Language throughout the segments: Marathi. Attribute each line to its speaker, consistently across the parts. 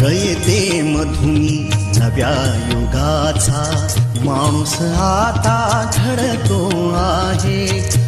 Speaker 1: रयते मधुनी नव्या युगाचा माणूस आता घडतो आहे.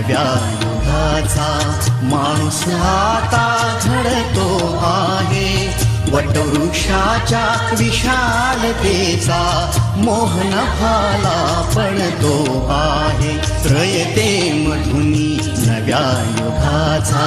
Speaker 1: नव्या युगाचा माणूस आता घडतो आहे. वटवृक्षाच्या विशालतेचा मोहनफाला पडतो आहे. रयते मधुनी नव्या युगाचा.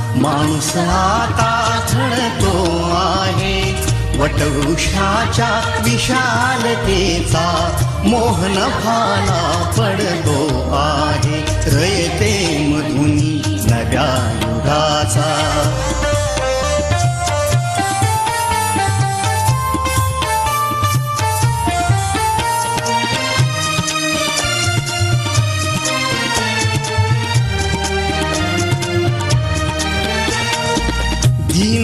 Speaker 1: माणूस आता झडतो आहे. वटवृक्षाच्या विशालतेचा मोहन भाला पडतो आहे. रयते मधुनी नव्या युगाचा.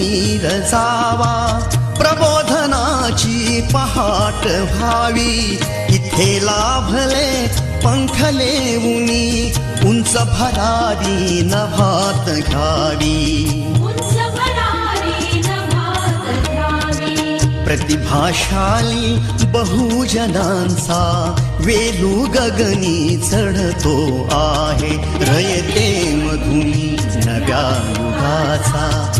Speaker 1: तिमीर जावा प्रबोधनाची पहाट व्हावी. इथे लाभले पंखले उनी उंच भरारी नभात घ्यावी. प्रतिभाशाली बहुजनांचा वेलू गगनी चढतो आहे. रयते मधुनी नव्या युगाचा.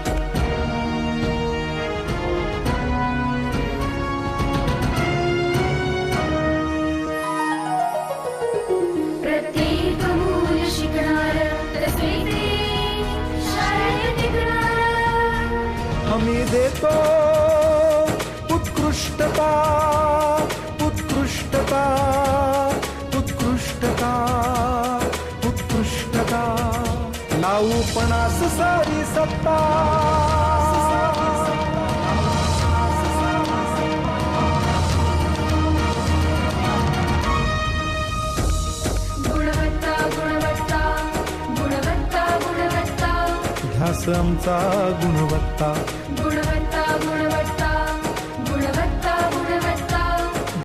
Speaker 2: सारी सत्ता।
Speaker 3: गुणवत्ता गुणवत्ता गुणवत्ता गुणवत्ता।
Speaker 2: ध्यास आमचा गुणवत्ता।
Speaker 3: गुणवत्ता